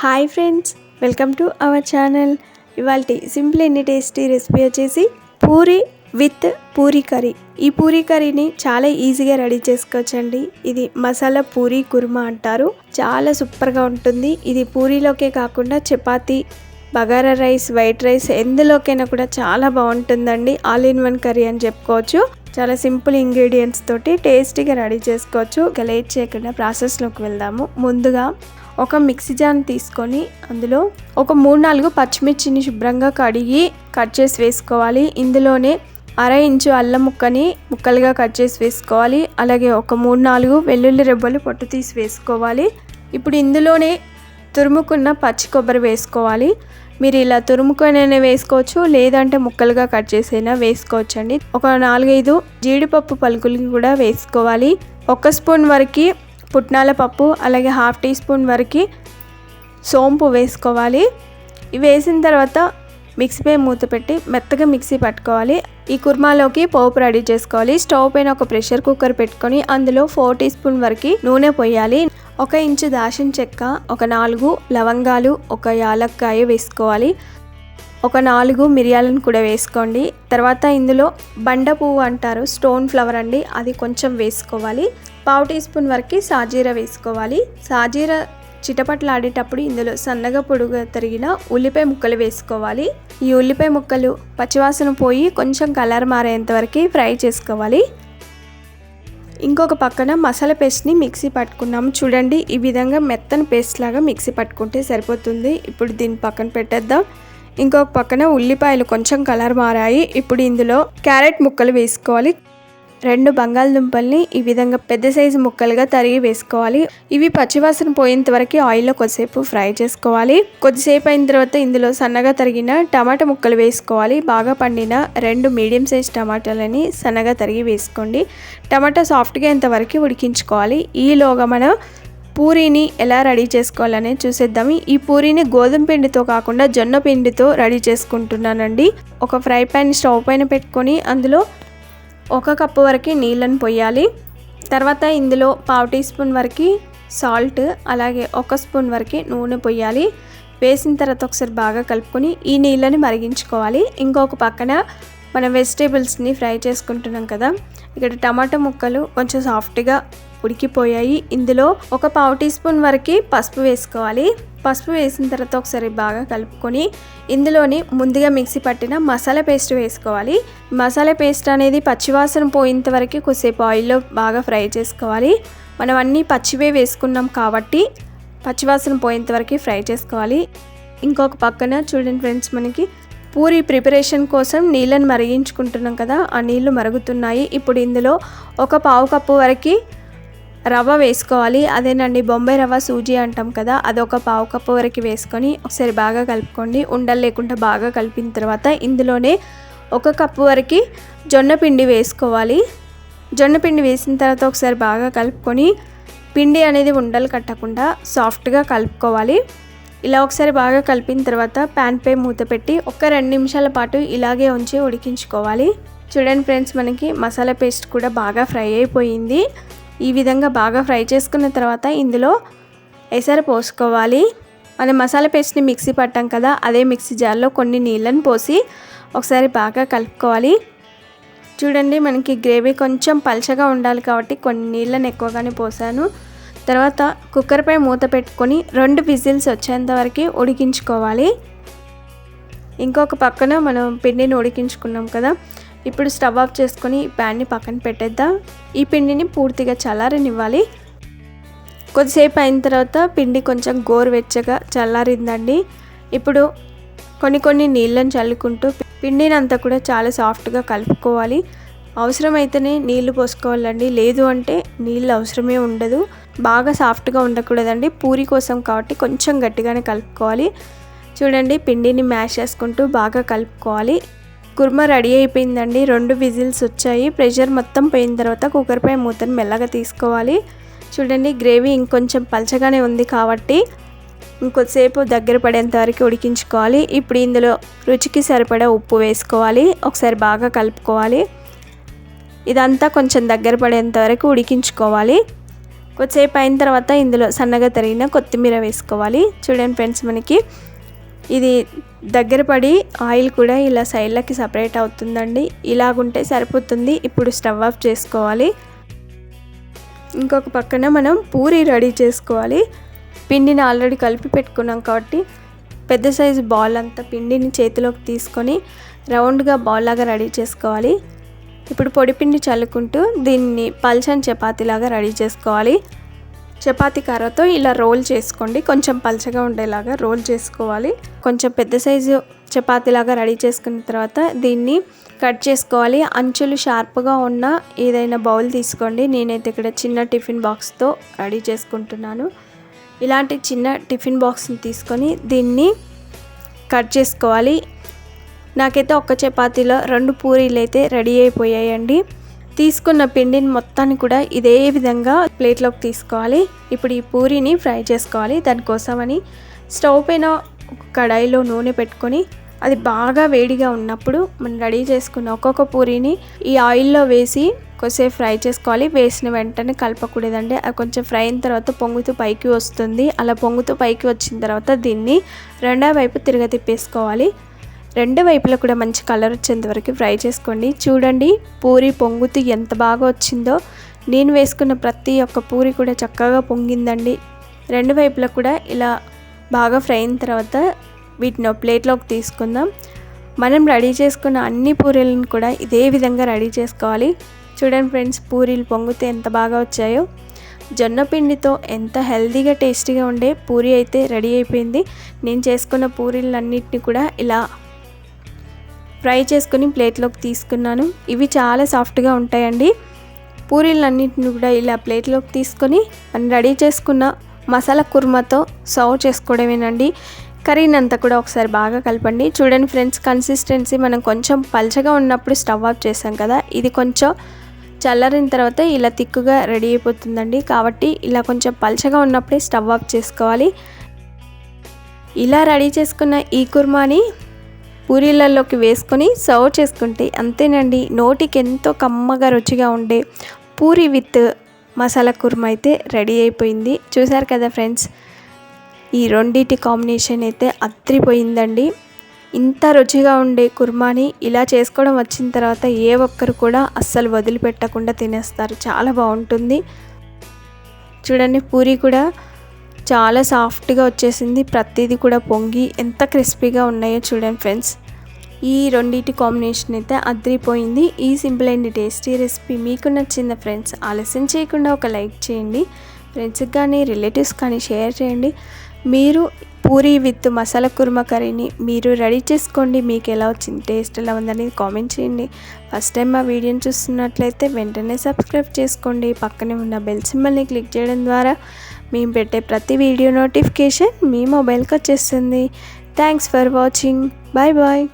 Hi friends welcome to our channel. ఇవాళ simple ఎన్ని tasty recipe వచ్చేసి పూరి విత్ పూరి కర్రీ. ఈ పూరి కర్రీని చాలా ఈజీగా రెడీ చేసుకోవచ్చండి. ఇది మసాలా పూరి కుర్మా అంటారు. చాలా సూపర్గా ఉంటుంది. ఇది పూరీలోకే కాకుండా chapati bagara rice white rice ఎందులోకైనా కూడా చాలా బాగుంటుందండి. ఆల్ ఇన్ వన్ కర్రీ అని చెప్పుకోవచ్చు. చాలా సింపుల్ ఇంగ్రీడియంట్స్ తోటి టేస్టీగా రెడీ చేసుకోవచ్చు. ఇక లేట్ చేయకుండా ప్రాసెస్లోకి వెళ్దాము. ముందుగా ఒక మిక్సీ జాన్ తీసుకొని అందులో ఒక మూడు నాలుగు పచ్చిమిర్చిని శుభ్రంగా కడిగి కట్ చేసి వేసుకోవాలి. ఇందులోనే అర ఇంచు అల్లం ముక్కని ముక్కలుగా కట్ చేసి వేసుకోవాలి. అలాగే ఒక మూడు నాలుగు వెల్లుల్లి రెబ్బలు పొట్టు తీసి వేసుకోవాలి. ఇప్పుడు ఇందులోనే తురుముకున్న పచ్చి కొబ్బరి వేసుకోవాలి. మీరు ఇలా తురుముకొనైనా వేసుకోవచ్చు లేదంటే ముక్కలుగా కట్ చేసైనా వేసుకోవచ్చు అండి ఒక నాలుగైదు జీడిపప్పు పలుకులు కూడా వేసుకోవాలి. ఒక స్పూన్ వరకు పుట్నాల పప్పు అలాగే హాఫ్ టీ స్పూన్ వరకు సోంపు వేసుకోవాలి. ఇవి వేసిన తర్వాత మిక్సీపై మూత పెట్టి మెత్తగా మిక్సీ పట్టుకోవాలి. ఈ కుర్మాలోకి పోపు రెడీ చేసుకోవాలి. స్టవ్ పైన ఒక ప్రెషర్ కుక్కర్ పెట్టుకొని అందులో ఫోర్ టీ స్పూన్ వరకు నూనె పోయాలి. ఒక ఇంచు దాచిన చెక్క ఒక నాలుగు లవంగాలు ఒక యాలక్కాయ వేసుకోవాలి. ఒక నాలుగు మిరియాలను కూడా వేసుకోండి. తర్వాత ఇందులో బండ పువ్వు అంటారు స్టోన్ ఫ్లవర్ అండి అది కొంచెం వేసుకోవాలి. పావు టీ స్పూన్ వరకు సాజీర వేసుకోవాలి. సాజీర చిటపట్లాడేటప్పుడు ఇందులో సన్నగా పొడుగు తరిగిన ఉల్లిపాయ ముక్కలు వేసుకోవాలి. ఈ ఉల్లిపాయ ముక్కలు పచ్చివాసన పోయి కొంచెం కలర్ మారేంత వరకు ఫ్రై చేసుకోవాలి. ఇంకొక పక్కన మసాలా పేస్ట్ని మిక్సీ పట్టుకున్నాము. చూడండి ఈ విధంగా మెత్తని పేస్ట్ లాగా మిక్సీ పట్టుకుంటే సరిపోతుంది. ఇప్పుడు దీన్ని పక్కన పెట్టేద్దాం. ఇంకొక పక్కన ఉల్లిపాయలు కొంచెం కలర్ మారాయి. ఇప్పుడు ఇందులో క్యారెట్ ముక్కలు వేసుకోవాలి. రెండు బంగాళదుంపల్ని ఈ విధంగా పెద్ద సైజు ముక్కలుగా తరిగి వేసుకోవాలి. ఇవి పచ్చివాసన పోయేంత వరకు ఆయిల్లో కొద్దిసేపు ఫ్రై చేసుకోవాలి. కొద్దిసేపు అయిన తర్వాత ఇందులో సన్నగా తరిగిన టమాటా ముక్కలు వేసుకోవాలి. బాగా పండిన రెండు మీడియం సైజ్ టమాటాలని సన్నగా తరిగి వేసుకోండి. టమాటా సాఫ్ట్గా ఇంతవరకు ఉడికించుకోవాలి. ఈలోగా మనం పూరీని ఎలా రెడీ చేసుకోవాలని చూసేద్దాం ఈ పూరీని గోధుమ పిండితో కాకుండా జొన్న పిండితో రెడీ చేసుకుంటున్నానండి. ఒక ఫ్రై ప్యాన్ స్టవ్ పైన పెట్టుకొని అందులో ఒక కప్పు వరకు నీళ్ళని పోయాలి. తర్వాత ఇందులో పావు టీ స్పూన్ వరకు సాల్ట్ అలాగే ఒక స్పూన్ వరకు నూనె పోయాలి. వేసిన తర్వాత ఒకసారి బాగా కలుపుకొని ఈ నీళ్ళని మరిగించుకోవాలి. ఇంకొక పక్కన మన వెజిటేబుల్స్ని ఫ్రై చేసుకుంటున్నాం కదా ఇక్కడ టమాటా ముక్కలు కొంచెం సాఫ్ట్గా ఉడికిపోయాయి. ఇందులో ఒక పావు టీ స్పూన్ వరకు పసుపు వేసుకోవాలి. పసుపు వేసిన తర్వాత ఒకసారి బాగా కలుపుకొని ఇందులోని ముందుగా మిక్సీ పట్టిన మసాలా పేస్ట్ వేసుకోవాలి. మసాలా పేస్ట్ అనేది పచ్చివాసన పోయేంత వరకు కొద్దిసేపు ఆయిల్లో బాగా ఫ్రై చేసుకోవాలి. మనం అన్నీ పచ్చివే వేసుకున్నాం కాబట్టి పచ్చివాసన పోయేంత వరకు ఫ్రై చేసుకోవాలి. ఇంకొక పక్కన చూడండి ఫ్రెండ్స్ మనకి పూరి ప్రిపరేషన్ కోసం నీళ్ళని మరిగించుకుంటున్నాం కదా ఆ నీళ్ళు మరుగుతున్నాయి. ఇప్పుడు ఇందులో ఒక పావు కప్పు వరకు రవ్వ వేసుకోవాలి. అదేనండి బొంబాయి రవ్వ సూజీ అంటాం కదా అదొక పావు కప్పు వరకు వేసుకొని ఒకసారి బాగా కలుపుకోండి. ఉండలు లేకుండా బాగా కలిపిన తర్వాత ఇందులోనే ఒక కప్పు వరకు జొన్న పిండి వేసుకోవాలి. జొన్న పిండి వేసిన తర్వాత ఒకసారి బాగా కలుపుకొని పిండి అనేది ఉండలు కట్టకుండా సాఫ్ట్గా కలుపుకోవాలి. ఇలా ఒకసారి బాగా కలిపిన తర్వాత ప్యాన్ పై మూత పెట్టి ఒక రెండు నిమిషాల పాటు ఇలాగే ఉంచి ఉడికించుకోవాలి. చూడండి ఫ్రెండ్స్ మనకి మసాలా పేస్ట్ కూడా బాగా ఫ్రై అయిపోయింది. ఈ విధంగా బాగా ఫ్రై చేసుకున్న తర్వాత ఇందులో ఎసరు పోసుకోవాలి. మనం మసాలా పేస్ట్ని మిక్సీ పట్టాం కదా అదే మిక్సీ జార్లో కొన్ని నీళ్ళని పోసి ఒకసారి బాగా కలుపుకోవాలి. చూడండి మనకి గ్రేవీ కొంచెం పల్చగా ఉండాలి కాబట్టి కొన్ని నీళ్ళని ఎక్కువగానే పోసాను. తర్వాత కుక్కర్పై మూత పెట్టుకొని రెండు విజిల్స్ వచ్చేంత వరకు ఉడికించుకోవాలి. ఇంకొక పక్కన మనం పిండిని ఉడికించుకున్నాం కదా ఇప్పుడు స్టవ్ ఆఫ్ చేసుకొని ఈ ప్యాన్ని పక్కన పెట్టేద్దాం. ఈ పిండిని పూర్తిగా చల్లారనివ్వాలి. కొద్దిసేపు అయిన తర్వాత పిండి కొంచెం గోరువెచ్చగా చల్లారిందండి. ఇప్పుడు కొన్ని కొన్ని నీళ్ళని చల్లుకుంటూ పిండిని అంతా కూడా చాలా సాఫ్ట్గా కలుపుకోవాలి. అవసరమైతేనే నీళ్ళు పోసుకోవాలండి. లేదు అంటే నీళ్ళు అవసరమే ఉండదు. బాగా సాఫ్ట్గా ఉండకూడదండి. పూరి కోసం కాబట్టి కొంచెం గట్టిగానే కలుపుకోవాలి. చూడండి పిండిని మ్యాష్ చేసుకుంటూ బాగా కలుపుకోవాలి. కుర్మా రెడీ అయిపోయిందండి. రెండు విజిల్స్ వచ్చాయి. ప్రెషర్ మొత్తం పోయిన తర్వాత కుక్కర్పై మూతను మెల్లగా తీసుకోవాలి. చూడండి గ్రేవీ ఇంకొంచెం పలచగానే ఉంది కాబట్టి ఇంకొద్దిసేపు దగ్గర పడేంత వరకు ఉడికించుకోవాలి. ఇప్పుడు ఇందులో రుచికి సరిపడా ఉప్పు వేసుకోవాలి. ఒకసారి బాగా కలుపుకోవాలి. ఇదంతా కొంచెం దగ్గర పడేంత వరకు ఉడికించుకోవాలి. కొద్దిసేపు అయిన తర్వాత ఇందులో సన్నగా తరిగిన కొత్తిమీర వేసుకోవాలి. చూడండి ఫ్రెండ్స్ మనకి ఇది దగ్గర పడి ఆయిల్ కూడా ఇలా సైడ్లకి సపరేట్ అవుతుందండి. ఇలాగుంటే సరిపోతుంది. ఇప్పుడు స్టవ్ ఆఫ్ చేసుకోవాలి. ఇంకొక పక్కన మనం పూరి రెడీ చేసుకోవాలి. పిండిని ఆల్రెడీ కలిపి పెట్టుకున్నాం కాబట్టి పెద్ద సైజు బాల్ అంతా పిండిని చేతిలోకి తీసుకొని రౌండ్గా బాల్ లాగా రెడీ చేసుకోవాలి. ఇప్పుడు పొడిపిండి చల్లుకుంటూ దీన్ని పల్చని చపాతీలాగా రెడీ చేసుకోవాలి. చపాతి కర్రతో ఇలా రోల్ చేసుకోండి. కొంచెం పల్చగా ఉండేలాగా రోల్ చేసుకోవాలి. కొంచెం పెద్ద సైజు చపాతీలాగా రెడీ చేసుకున్న తర్వాత దీన్ని కట్ చేసుకోవాలి. అంచులు షార్ప్గా ఉన్న ఏదైనా బౌల్ తీసుకోండి. నేనైతే ఇక్కడ చిన్న టిఫిన్ బాక్స్తో రెడీ చేసుకుంటున్నాను. ఇలాంటి చిన్న టిఫిన్ బాక్స్ని తీసుకొని దీన్ని కట్ చేసుకోవాలి. నాకైతే ఒక్క చపాతీలో రెండు పూరీలు అయితే రెడీ అయిపోయాయండి. తీసుకున్న పిండిని మొత్తాన్ని కూడా ఇదే విధంగా ప్లేట్లోకి తీసుకోవాలి. ఇప్పుడు ఈ పూరిని ఫ్రై చేసుకోవాలి. దానికోసమని స్టవ్ పైన ఒక కడాయిలో నూనె పెట్టుకొని అది బాగా వేడిగా ఉన్నప్పుడు మనం రెడీ చేసుకున్న ఒక్కొక్క పూరిని ఈ ఆయిల్లో వేసి కొద్దిసేపు ఫ్రై చేసుకోవాలి. వేసిన వెంటనే కలపకూడదండి. అది కొంచెం ఫ్రై అయిన తర్వాత పొంగుతూ పైకి వస్తుంది. అలా పొంగుతూ పైకి వచ్చిన తర్వాత దీన్ని రెండో వైపు తిరగ తిప్పేసుకోవాలి రెండు వైపులా కూడా మంచి కలర్ వచ్చేంత వరకు ఫ్రై చేసుకోండి. చూడండి పూరి పొంగుతూ ఎంత బాగా వచ్చిందో. నేను వేసుకున్న ప్రతి ఒక్క పూరి కూడా చక్కగా పొంగిందండి. రెండు వైపులా కూడా ఇలా బాగా ఫ్రై అయిన తర్వాత వీటిని ప్లేట్లోకి తీసుకుందాం. మనం రెడీ చేసుకున్న అన్ని పూరీలను కూడా ఇదే విధంగా రెడీ చేసుకోవాలి. చూడండి ఫ్రెండ్స్ పూరీలు పొంగితే ఎంత బాగా వచ్చాయో. జొన్న పిండితో ఎంత హెల్దీగా టేస్టీగా ఉండే పూరి అయితే రెడీ అయిపోయింది. నేను చేసుకున్న పూరీలన్నింటినీ కూడా ఇలా ఫ్రై చేసుకుని ప్లేట్లోకి తీసుకున్నాను. ఇవి చాలా సాఫ్ట్గా ఉంటాయండి. పూరీలన్నింటిని కూడా ఇలా ప్లేట్లోకి తీసుకొని రెడీ చేసుకున్న మసాలా కుర్మాతో సర్వ్ చేసుకోవడమేనండి. కర్రీని అంతా కూడా ఒకసారి బాగా కలపండి. చూడండి ఫ్రెండ్స్ కన్సిస్టెన్సీ మనం కొంచెం పల్చగా ఉన్నప్పుడు స్టవ్ ఆఫ్ చేసాం కదా ఇది కొంచెం చల్లరిన తర్వాత ఇలా తిక్కుగా రెడీ అయిపోతుందండి. కాబట్టి ఇలా కొంచెం పల్చగా ఉన్నప్పుడే స్టవ్ ఆఫ్ చేసుకోవాలి. ఇలా రెడీ చేసుకున్న ఈ కుర్మాని పూరీలలోకి వేసుకొని సర్వ్ చేసుకుంటే అంతేనండి. నోటికి ఎంతో కమ్మగా రుచిగా ఉండే పూరి విత్ మసాలా కుర్మా అయితే రెడీ అయిపోయింది. చూసారు కదా ఫ్రెండ్స్? ఈ రెండింటి కాంబినేషన్ అయితే అత్రిపోయిందండి ఇంత రుచిగా ఉండే కుర్మాని ఇలా చేసుకోవడం వచ్చిన తర్వాత ఏ ఒక్కరు కూడా అస్సలు వదిలిపెట్టకుండా తినేస్తారు. చాలా బాగుంటుంది. చూడండి పూరి కూడా చాలా సాఫ్ట్గా వచ్చేసింది. ప్రతిదీ కూడా పొంగి ఎంత క్రిస్పీగా ఉన్నాయో చూడండి ఫ్రెండ్స్. ఈ రెండింటి కాంబినేషన్ అయితే అదిరిపోయింది. ఈ సింపుల్ అండ్ టేస్టీ రెసిపీ మీకు నచ్చిందా ఫ్రెండ్స్? ఆలస్యం చేయకుండా ఒక లైక్ చేయండి. ఫ్రెండ్స్కి కానీ రిలేటివ్స్ కానీ షేర్ చేయండి. మీరు పూరి విత్ మసాలా కుర్మా కర్రీని మీరు రెడీ చేసుకోండి. మీకు ఎలా వచ్చింది? టేస్ట్ ఎలా ఉందని కామెంట్ చేయండి. ఫస్ట్ టైం మా వీడియోని చూస్తున్నట్లయితే వెంటనే సబ్స్క్రైబ్ చేసుకోండి. పక్కనే ఉన్న బెల్ సింబల్ని క్లిక్ చేయడం ద్వారా మేము పెట్టే ప్రతి వీడియో నోటిఫికేషన్ మీ మొబైల్కి వచ్చేస్తుంది. Thanks for watching. Bye bye.